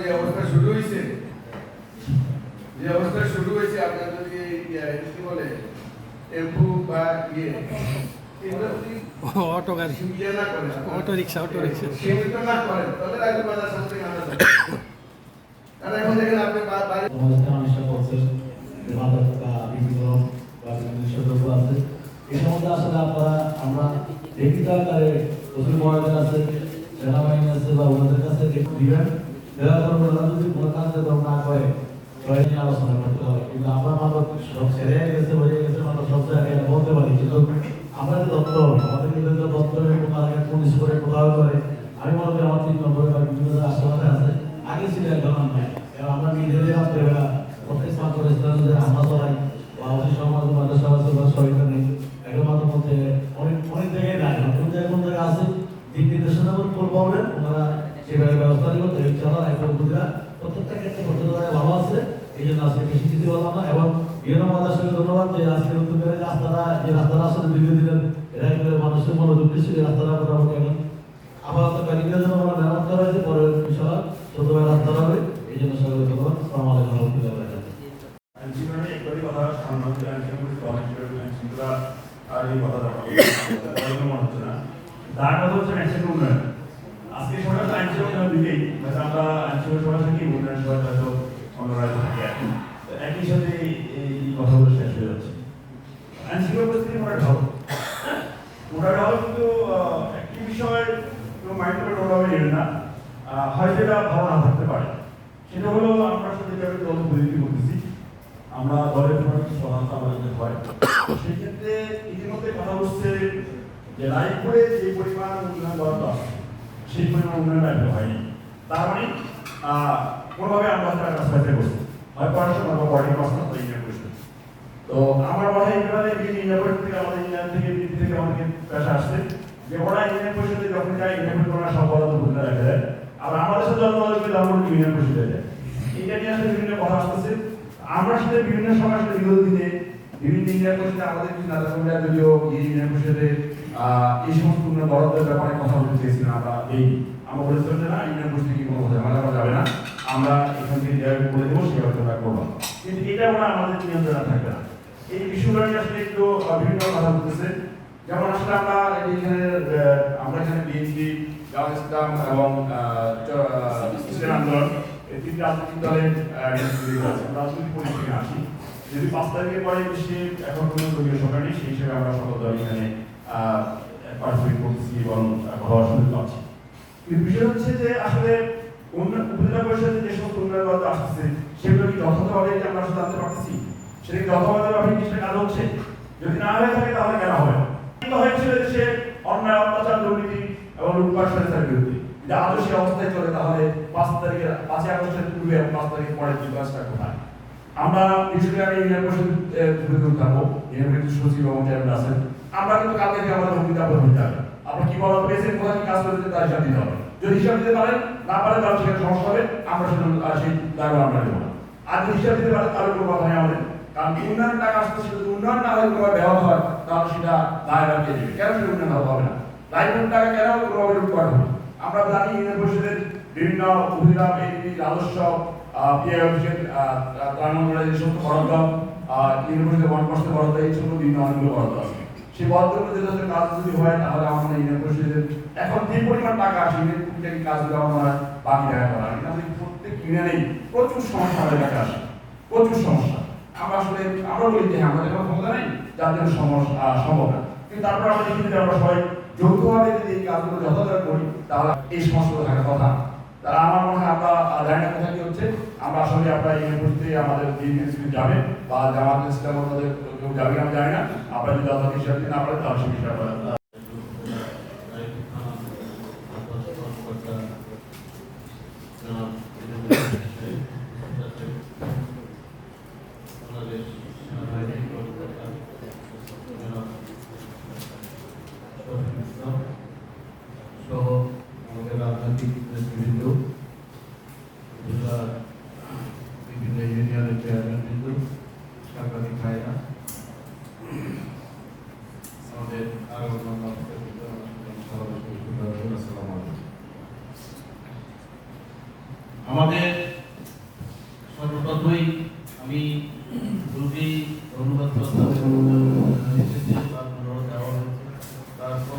যে অবস্থা শুরু হয়েছে যে অবস্থা শুরু হয়েছে আপনার যদি কি বলে টেম্পু বা ইয়ে অটো গাড়ি। রিক্সা, অটো রিক্সা। সীমিত না করেন তাহলে রাজ্য বাজার সামনে আনা কারণ এখন দেখেন আপনি বাড়ি আমাদের মানুষরা করছে যে মাদক বা বিভিন্ন আছে। এই সম্বন্ধে আসলে আপনারা আমরা প্রচুর আছে সেনাবাহিনী আছে বা ওনাদের কাছে দিবেন ওনারা যদি কাজ যাতে না করে নিয়ে আলোচনা করতে হবে কিন্তু আমরা মাদক সব ছেড়ে গেছে হয়ে নিজেদের আমরা চলাই বা অফিস সমাজ মাঝে সমাজ বা সরকার নেই এখন মাঝে মধ্যে অনেক অনেক জায়গায় নাই কোন জায়গায় কোন জায়গায় আছে দিক নির্দেশনা করে করব বলবেন ওনারা সেভাবে ব্যবস্থা নিব তো এই চলার এখন বুঝরা প্রত্যেকটা ক্ষেত্রে প্রত্যেকটা জায়গায় ভালো আছে এই জন্য আজকে বেশি কিছু বললাম না এবং মানুষকে ধন্যবাদ যে আজকে নতুন করে রাস্তাটা, যে রাস্তাটা আসলে দীর্ঘ দিনের এরা এগুলো মানুষের মনোযোগ এই রাস্তাটা মোটামুটি এখন আপাতত কারিগরের জন্য আমরা মেরামত করা হয়েছে, পরে বিষয় ছোটভাবে রাস্তা হবে। এই জন্য সকলে ধন্যবাদ। সালাম আলাইকুম রহমতুল্লাহ জীবনে আর এই কথা আজকে সবাই তো উন্নয়ন হয়তো আমরা আইনসভা সভা থেকে উন্নয়ন সভা হয়তো অন্যরা থাকে এখন তো একই সাথে এই এই কথাগুলো শেষ হয়ে যাচ্ছে আইনশৃঙ্খলা পরিস্থিতি মোটামুটি ভালো মোটামুটি ভালো কিন্তু আহ, একটি বিষয় কেউ মাইন্ড করে ওটাভাবে নেবেন না আহ, হয়তো এটা ভালো না থাকতে পারে সেটা হলো আমরা সাথে যেভাবে দল পরিস্থিতি করতেছি আমরা দলের কোনো কিছু সহায়তা আমাদের হয় সেই ক্ষেত্রে ইতিমধ্যে কথা হচ্ছে যে রায়পুরে যে পরিমাণ উন্নয়ন দরকার সেই পরিমাণ উন্নয়ন রায়পুরে হয়নি। তার মানে কোনোভাবে আমরা তার কাছে হয়তো করছি হয় পড়াশোনা বা বডি পার্সোনাল বা ইন্ডিয়ান পরিস্থিতি তো আমার এইভাবে ইন্ডিয়ান পরিস্থিতি থেকে, আমাদের ইন্ডিয়ান থেকে বিদ্যুৎ থেকে আমাদেরকে পেশা আসছে। যে ওরা ইন্ডিয়ান পরিষদে যখন যায় পরিষদ ওরা বরাদ্দ ভূমিকা রেখে আর আমাদের সাথে জন্ম হলে তখন ইন্ডিয়ান পরিষদে যায়। এটা নিয়ে আসলে বিভিন্ন কথা আসতেছে। আমরা সাথে বিভিন্ন সময় আসলে বিগত দিনে বিভিন্ন ইন্ডিয়ান পরিষদে আমাদের কিছু নেতা যদিও ইন্ডিয়ান পরিষদে এই সমস্ত বরাদ্দের ব্যাপারে কথা বলতে চেয়েছিলাম আমরা এই আমরা বলেছিলাম যে না ইন্ডিয়ান পরিষদে কি কোনো ঝামেলা করা যাবে না। আমরা এখান থেকে যেভাবে করে দেবো সেভাবে আমরা করব। কিন্তু এটা ওরা আমাদের নিয়ন্ত্রণে থাকবে না। এই বিষয়গুলো আসলে একটু বিভিন্ন কথা বলতেছে। যেমন আসলে আমরা এখানে আমরা এখানে বিএনপি জামাত ইসলাম এবং ইসলাম আন্দোলন, এই তিনটি রাজনৈতিক দলের রাজনৈতিক পরিস্থিতি আসি। যদি পাঁচ তারিখের পরে দেশে এখন দলীয় সরকার সেই হিসেবে আমরা সকল দল এখানে পার্টিসিপেট করতেছি এবং হওয়ার সুযোগ পাচ্ছি। বিষয় হচ্ছে যে আসলে উপজেলা পরিষদে যে সমস্ত উন্নয়ন বাদ আসতেছে, সেগুলো কি যথাযথভাবে আমরা জানতে পারতেছি? সেটা কি যথাযথভাবে কি সেটা কাজ হচ্ছে? যদি না হয়ে থাকে তাহলে কেন হবে? কিন্তু হয়েছিল দেশে অন্যায়, অত্যাচার, দুর্নীতি এবং লুটপাট সরকারের বিরুদ্ধে। যদি আদৌ সেই অবস্থায় চলে তাহলে পাঁচ তারিখের পাঁচই আগস্টের পূর্বে এবং পাঁচ তারিখের পরে বিকাশটা কোথায়? আমরা আমি ইউনিয়ন পরিষদ পারব ইউনিয়ন সচিব এবং চেয়ারম্যান আছেন। আমরা কিন্তু কালকে থেকে আমাদের করে হতে হবে আপনার কি বলা পেয়েছেন কোথায় কি কাজ করেছেন তার হিসাব দিতে হবে। যদি হিসাব দিতে পারেন, না পারেন, তাহলে সেখানে সমস্যা হবে। আমরা সেটা সেই দায়ভার আমরা নেব আর যদি হিসাব দিতে পারেন, তাহলে কোনো কথা নেই আমাদের। কারণ উন্নয়ন টাকা আসতে সেটা উন্নয়ন না হয়, কোনোভাবে ব্যবহার হয়, তাহলে সেটা দায়ভার কে দেবে কেন সেটা উন্নয়ন হবে না? লাইফের টাকা কেন কোনোভাবে লুটপাট হবে? আমরা জানি ইউনিয়ন পরিষদের বিভিন্ন উপজেলা এডিপি রাজস্ব পিআই যে সমস্ত বরাদ্দ। ইউনিভার্সিটি বন কষ্ট বরাদ্দ, এই সমস্ত বিভিন্ন অনেকগুলো বরাদ্দ আছে। সেই বরাদ্দগুলো যদি আসলে কাজ যদি হয় তাহলে আমার হয় ইউনিয়ন পরিষদের এখন যে পরিমাণ টাকা আসে ইউনিয়ন থেকে কাজগুলো আমার হয় বাকি টাকা করা হয় আমাদের প্রত্যেক ইউনিয়নেই প্রচুর সমস্যা আমাদের কাছে আসে প্রচুর সমস্যা। আমরা আসলে আমরা বলি যে হ্যাঁ, আমাদের কোনো ক্ষমতা নেই যার জন্য সমস্যা সম্ভব না। কিন্তু তারপর আমরা দেখি যে আমরা সবাই যৌথভাবে যদি এই কাজগুলো যথাযথ করি তাহলে এই সমস্যাগুলো থাকার কথা। তারা আমার মনে হয় আমরা জানি না কোথায় কি হচ্ছে। আমরা আসলে আপনারা এই মুহূর্তে আমাদের বিএনপি যাবে বা জামাত ইসলাম আমাদের কেউ যাবে না জানি না। আপনারা যদি যথাযথ হিসাব দিন পারে তাহলে সে বিষয়ে আমরা সহ আমাদের রাজনৈতিক নেতৃবৃন্দ জেলার বিভিন্ন ইউনিয়নের চেয়ারম্যান বিন্দু সাংবাদিক ভাইরা আমাদের আরও আমাদের সর্বপ্রথমেই আমি তারপর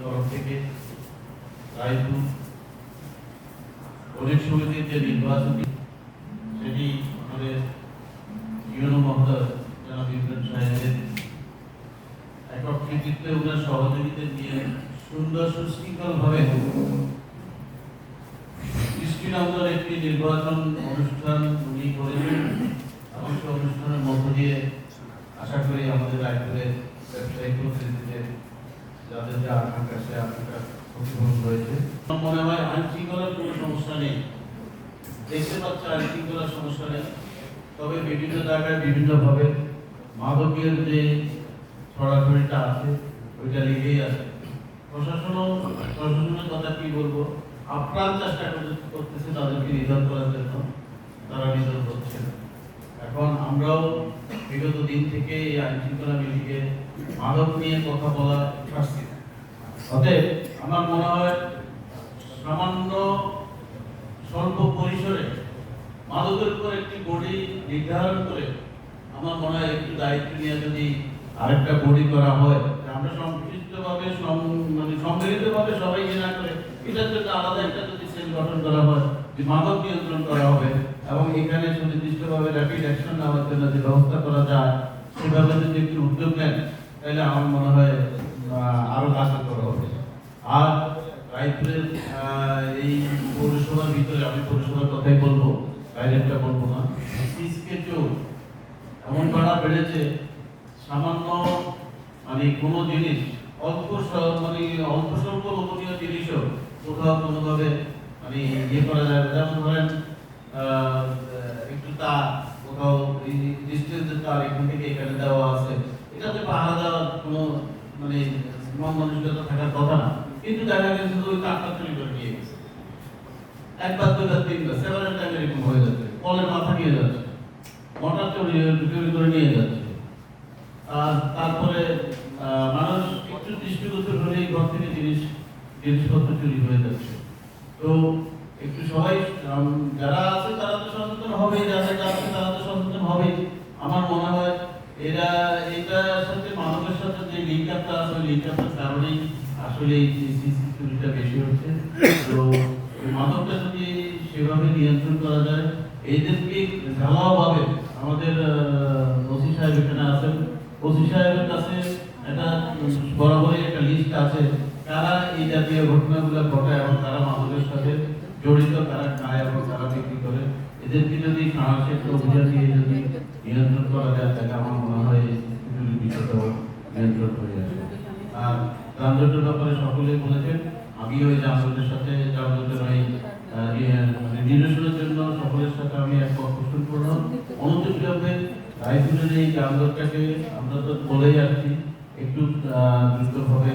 তরফ থেকে রায়পুর অনেক সমিতির যে নির্বাচনী সেটি আমাদের ইউনো মহোদয় জনাব ইমরান সাহেবের একক কৃতিত্বে ওনার সহযোগিতা নিয়ে সুন্দর সুশৃঙ্খলভাবে দৃষ্টিনন্দন একটি নির্বাচন অনুষ্ঠান উনি করেছেন। এবং সেই অনুষ্ঠানের মধ্য দিয়ে আশা করি আমাদের রায়পুরের ব্যবসায়িক প্রতিনিধিদের যাদের যা আকাঙ্ক্ষা সে আকাঙ্ক্ষা প্রতিফলন হয়েছে মনে হয় আইন শৃঙ্খলার কোনো সমস্যা নেই। দেখতে পাচ্ছে আইন শৃঙ্খলার সমস্যা নেই। তবে বিভিন্ন জায়গায় বিভিন্নভাবে মাদকের যে ছড়াছড়িটা আছে, ওইটা লেগেই আছে। প্রশাসনও, প্রশাসনের কথা কি বলব? আপ্রাণ চেষ্টা করে- করতেছে, তাদেরকে নিধন করার জন্য তারা নিধন করছে। এখন আমরাও বিগত দিন থেকে এই আইন শৃঙ্খলা মিলিয়ে মাদক নিয়ে কথা বলা ছাড়ছি অতএব আমার মনে হয় সামান্য স্বল্প পরিসরে মাদকের উপর একটি বডি নির্ধারণ করে আমার মনে হয় একটু দায়িত্ব নিয়ে যদি আরেকটা বডি করা হয় আমরা সংশ্লিষ্টভাবে মানে সম্মিলিতভাবে সবাই যে না করে এটার করা নিয়ন্ত্রণ করা হবে, এবং এখানে সুনির্দিষ্টভাবে ব্যবস্থা করা যায় যদি উদ্যোগ নেন আমার মনে হয় আরও কার্যকর হবে। আর এই পৌরসভার ভিতরে আমি পৌরসভার কথাই বলব বাইরেটা বলব না বেড়েছে, সামান্য মানে কোনো জিনিস, অল্প মানে অল্প স্বল্প লোভনীয় জিনিসও কোথাও কোনোভাবে মানে ইয়ে করা না। যেমন ধরেন একটু তার কোথাও ডিস্টেন্সের তার এখান থেকে এখানে দেওয়া আছে। এটাতে পাহারা দেওয়ার কোনো মানে মন মানসিকতা থাকার কথা না। কিন্তু দেখা গেছে ওই তারটা চুরি করে নিয়ে গেছে। একবার দুবার তিনবার সেভারেল টাইম এরকম হয়ে যাচ্ছে। কলের মাথা নিয়ে যাচ্ছে। মোটর চুরি চুরি করে নিয়ে যাচ্ছে। আর তারপরে মানুষ একটু দৃষ্টিগোচর হলেই ঘর থেকে জিনিস জিনিসপত্র চুরি হয়ে যাচ্ছে। তো একটু সবাই যারা আছে তারা তো সচেতন হবে যারা আছে তারা তো সচেতন হবে আমার মনে হয় এরা, এটার সাথে মানবের সাথে যে লিঙ্ক আপটা আছে, ওই লিঙ্ক আপটার কারণেই আসলে এই চুরিটা বেশি হচ্ছে। তো মাদকটা যদি সেভাবে নিয়ন্ত্রণ করা যায় এদেরকে ঢালাওভাবে আমাদের ওসি সাহেব এখানে আছেন। ওসি সাহেবের কাছে একটা বরাবরই একটা লিস্ট আছে। কারা এই জাতীয় ঘটনাগুলো ঘটায় এবং তারা মাদকের সাথে জড়িত তারা খায় এবং তারা বিক্রি করে। এদেরকে যদি সাহসের অভিযান দিয়ে যদি নিয়ন্ত্রণ করা যায় তাহলে আমার মনে হয় চুরির নিয়ন্ত্রণ হয়ে আসবে। আর যানজটের ব্যাপারে সকলেই বলেছেন আমি ওই যানজটের সাথে যানজটের ওই ইয়ে, মানে নিরসনের জন্য সকলের সাথে আমি একমত পোষণ করলাম। অনতিবিলম্বে রায়পুরের এই যানজটটাকে আমরা তো বলেই আসছি একটু দ্রুতভাবে